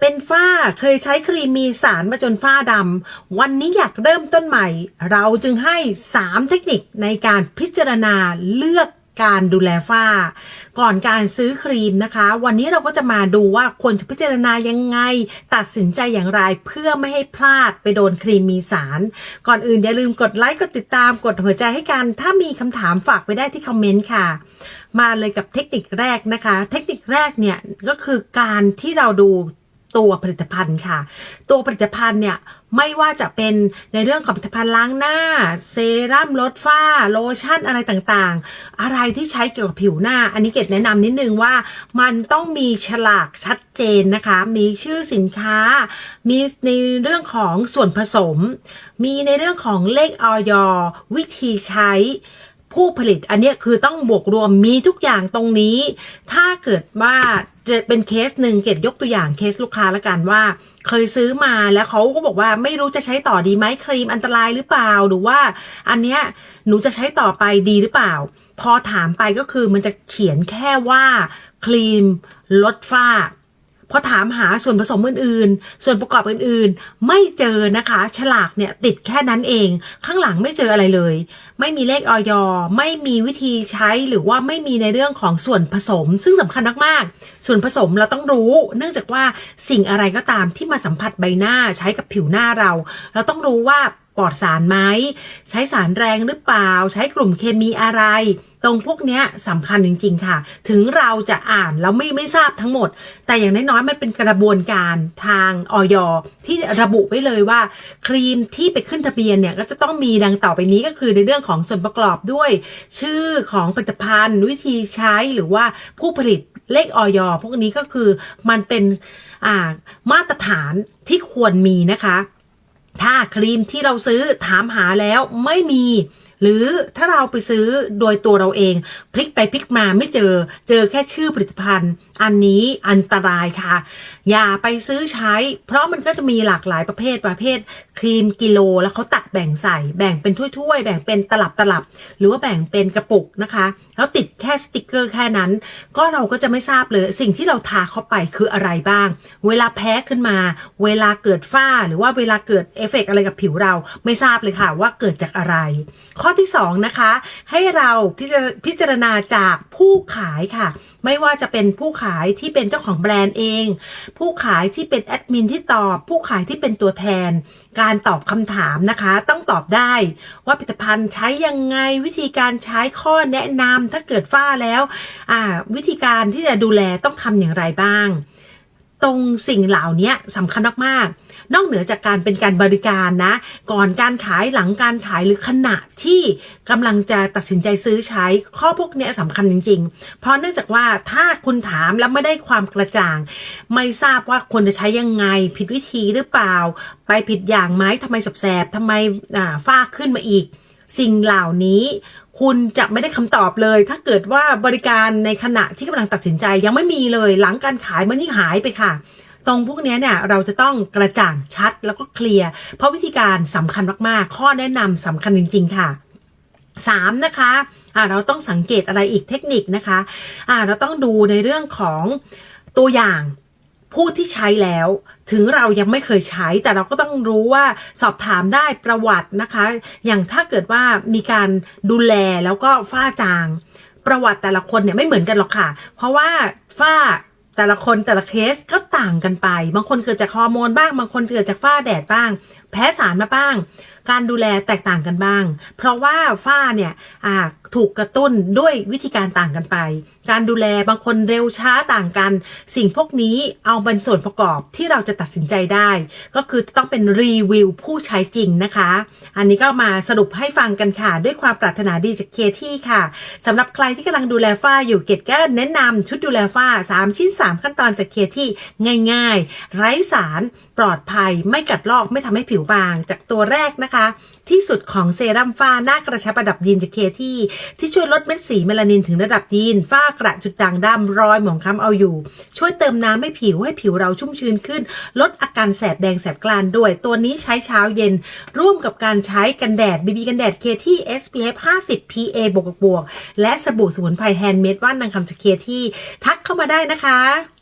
เป็นฝ้าเคยใช้ครีมมีสารมาจนฝ้าดำ วันนี้อยากเริ่มต้นใหม่ เราจึงให้ 3 เทคนิคในการพิจารณาเลือกการดูแลฝ้า ก่อนการซื้อครีมนะคะ วันนี้เราก็จะมาดูว่าควรจะพิจารณายังไง ตัดสินใจอย่างไรเพื่อไม่ให้พลาดไปโดนครีมมีสาร ก่อนอื่นอย่าลืมกดไลค์กดติดตามกดหัวใจให้กัน ถ้ามีคำถามฝากไว้ได้ที่คอมเมนต์ค่ะ มาเลยกับเทคนิคแรกนะคะ เทคนิคแรกเนี่ยก็คือการที่เราดู ตัวผลิตภัณฑ์ค่ะ ตัวผลิตภัณฑ์เนี่ยไม่ว่าจะเป็นในเรื่องของผลิตภัณฑ์ล้างหน้า เซรั่มลดฝ้า โลชั่นอะไรต่างๆ อะไรที่ใช้เกี่ยวกับผิวหน้า อันนี้เกดแนะนำนิดนึงว่ามันต้องมีฉลากชัดเจนนะคะ มีชื่อสินค้า มีในเรื่องของส่วนผสม มีในเรื่องของเลขออยวิธีใช้ ผู้ผลิต อันนี้คือต้องบวกรวมมีทุกอย่างตรงนี้ ถ้าเกิดว่าจะเป็นเคสหนึ่งเกดยกตัวอย่างเคสลูกค้าละกันว่า เคยซื้อมาแล้วเขาก็บอกว่าไม่รู้จะใช้ต่อดีไหมครีมอันตรายหรือเปล่าหรือว่าอันเนี้ยหนูจะใช้ต่อไปดีหรือเปล่า พอถามไปก็คือมันจะเขียนแค่ว่าครีมลดฝ้า พอถามหาส่วนผสมอื่นๆ ส่วนประกอบอื่นๆ ไม่เจอนะคะ ฉลากเนี่ยติดแค่นั้นเอง ข้างหลังไม่เจออะไรเลย ไม่มีเลขออยไม่มีวิธีใช้หรือว่าไม่มีในเรื่องของส่วนผสม ซึ่งสำคัญมากๆ ส่วนผสมเราต้องรู้ เนื่องจากว่าสิ่งอะไรก็ตามที่มาสัมผัสใบหน้าใช้กับผิวหน้าเรา เราต้องรู้ว่าปลอดสารไหมใช้สารแรงหรือเปล่า ใช้กลุ่มเคมีอะไร ตรงพวกเนี้ยสำคัญจริง ๆ ค่ะ ถึงเราจะอ่านแล้วไม่ไม่ทราบทั้งหมด แต่อย่างน้อยๆมันเป็นกระบวนการทางออยที่ระบุไว้เลยว่า ครีมที่ไปขึ้นทะเบียนเนี่ยก็จะต้องมีดังต่อไปนี้ก็คือในเรื่องของส่วนประกอบด้วย ชื่อของผลิตภัณฑ์ วิธีใช้หรือว่าผู้ผลิตเลขออยพวกนี้ก็คือมันเป็นามาตรฐานที่ควรมีนะคะ ถ้าครีมที่เราซื้อถามหาแล้วไม่มี หรือถ้าเราไปซื้อโดยตัวเราเอง พลิกไปพลิกมาไม่เจอ เจอแค่ชื่อผลิตภัณฑ์ อันนี้อันตรายค่ะ อย่าไปซื้อใช้ เพราะมันก็จะมีหลากหลายประเภทประเภท ครีมกิโลแล้วเขาตัดแบ่งใส่ แบ่งเป็นถ้วยๆ แบ่งเป็นตลับตลับ หรือว่าแบ่งเป็นกระปุกนะคะ แล้วติดแค่สติกเกอร์แค่นั้น ก็เราก็จะไม่ทราบเลย สิ่งที่เราทาเข้าไปคืออะไรบ้าง เวลาแพ้ขึ้นมา เวลาเกิดฝ้าหรือว่าเวลาเกิดเอฟเฟกต์อะไรกับผิวเราไม่ทราบเลยค่ะว่าเกิดจากอะไรข้อข้อที่สองนะคะ ให้เราพิจารจารณาจากผู้ขายค่ะ ไม่ว่าจะเป็นผู้ขายที่เป็นเจ้าของแบรนด์เอง ผู้ขายที่เป็นแอดมินที่ตอบ ผู้ขายที่เป็นตัวแทน การตอบคำถามนะคะ ต้องตอบได้ว่าผลิตภัณฑ์ใช้ยังไงวิธีการใช้ข้อแนะนำถ้าเกิดฝ้าแล้วอ่าวิธีการที่จะดูแลต้องทำอย่างไรบ้าง ตรงสิ่งเหล่านี้สำคัญมากๆ นอกเหนือจากการเป็นการบริการนะ ก่อนการขายหลังการขายหรือขณะที่กำลังจะตัดสินใจซื้อใช้ข้อพวกนี้สำคัญจริง ๆ เพราะเนื่องจากว่าถ้าคุณถามแล้วไม่ได้ความกระจ่าง ไม่ทราบว่าควรจะใช้ยังไง ผิดวิธีหรือเปล่า ไปผิดอย่างไหมทำไมสับแสบทำไมอ่าฝ้าขึ้นมาอีก สิ่งเหล่านี้ คุณจะไม่ได้คำตอบเลย ถ้าเกิดว่าบริการในขณะที่กำลังตัดสินใจยังไม่มีเลยหลังการขายมันยิ่งหายไปค่ะ ตรงพวกเนี้ยเนี่ยเราจะต้องกระจ่างชัดแล้วก็เคลียร์เพราะวิธีการสำคัญมากๆ ข้อแนะนำสำคัญจริง ๆ ค่ะสามนะคะอ่าเราต้องสังเกตอะไรอีกเทคนิคนะคะอ่าเราต้องดูในเรื่องของตัวอย่าง ผู้ที่ใช้แล้ว ถึงเรายังไม่เคยใช้ แต่เราก็ต้องรู้ว่าสอบถามได้ประวัตินะคะ อย่างถ้าเกิดว่ามีการดูแลแล้วก็ฝ้าจาง ประวัติแต่ละคนเนี่ยไม่เหมือนกันหรอกค่ะ เพราะว่าฝ้าแต่ละคนแต่ละเคสก็ต่างกันไป บางคนเกิดจากฮอร์โมนบ้าง บางคนเกิดจากฝ้าแดดบ้าง แพ้สารมาบ้าง การดูแลแตกต่างกันบ้าง เพราะว่าฝ้าเนี่ยถูกกระตุ้นด้วยวิธีการต่างกันไป การดูแลบางคนเร็วช้าต่างกัน สิ่งพวกนี้เอาเป็นส่วนประกอบที่เราจะตัดสินใจได้ ก็คือต้องเป็นรีวิวผู้ใช้จริงนะคะ อันนี้ก็มาสรุปให้ฟังกันค่ะ ด้วยความปรารถนาดีจากเคที่ค่ะสำหรับใครที่กำลังดูแลฝ้าอยู่เกดก็แนะนำชุดดูแลฝ้า 3 ชิ้น 3 ขั้นตอนจากเคที่ง่าย ๆ ไร้สารปลอดภัยไม่กัดลอกไม่ทำให้ผิวบางจากตัวแรกนะคะ ที่สุดของเซรั่มฝ้าหน้ากระชับระดับยีนจากเคที่ ที่ช่วยลดเม็ดสีเมลานินถึงระดับยีนฝ้ากระจุดด่างดำรอยหมองคล้ำเอาอยู่ ช่วยเติมน้ำให้ผิวให้ผิวเราชุ่มชื้นขึ้น ลดอาการแสบแดงแสบกลานด้วย ตัวนี้ใช้เช้าเย็น ร่วมกับการใช้กันแดดบีบีกันแดดเคที่ SPF 50 PA บวกบวกและสบู่สมุนไพรแฮนด์เมดว่านนางคำจากเคที่ทักเข้ามาได้นะคะ